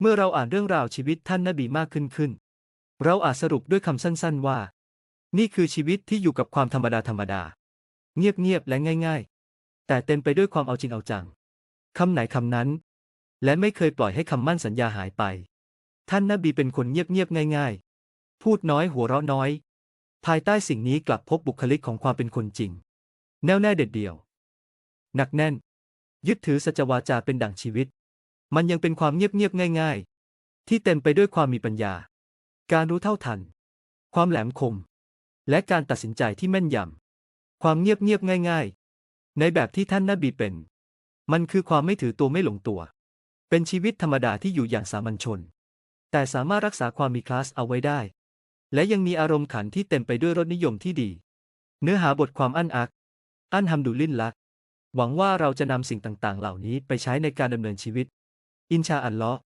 เมื่อเราอ่านเรื่องราวชีวิตท่านนบีมากขึ้นขึ้น เราอาจสรุปด้วยคำสั้นๆว่า นี่คือชีวิตที่อยู่กับความธรรมดาธรรมดา เงียบๆและง่าย ๆ แต่เต็มไปด้วยความเอาจริงเอาจังคำไหนคำนั้น และไม่เคยปล่อยให้คำมั่นสัญญาหายไป ท่านนบีเป็นคนเงียบๆง่าย ๆ พูดน้อยหัวเราะน้อย ภายใต้สิ่งนี้กลับพบบุคลิกของความเป็นคนจริง แน่วแน่เด็ดเดี่ยว หนักแน่น ยึดถือสัจวาจาเป็นดั่งชีวิต มันยังเป็นความเงียบๆง่าย ๆ ที่เต็มไปด้วยความมีปัญญา การรู้เท่าทัน ความแหลมคม และการตัดสินใจที่แม่นยำ ความเงียบๆง่าย ๆ ในแบบที่ท่านนบีเป็น มันคือความไม่ถือตัวไม่หลงตัว เป็นชีวิตธรรมดาที่อยู่อย่างสามัญชน แต่สามารถรักษาความมีคลาสเอาไว้ได้ และยังมีอารมณ์ขันที่เต็มไปด้วยรสนิยมที่ดี เนื้อหาบทความอันอัก อันฮัมดุลิลละหวังว่าเราจะนำสิ่งต่างๆ เหล่านี้ไปใช้ในการดำเนินชีวิต อินชาอัลลอฮ์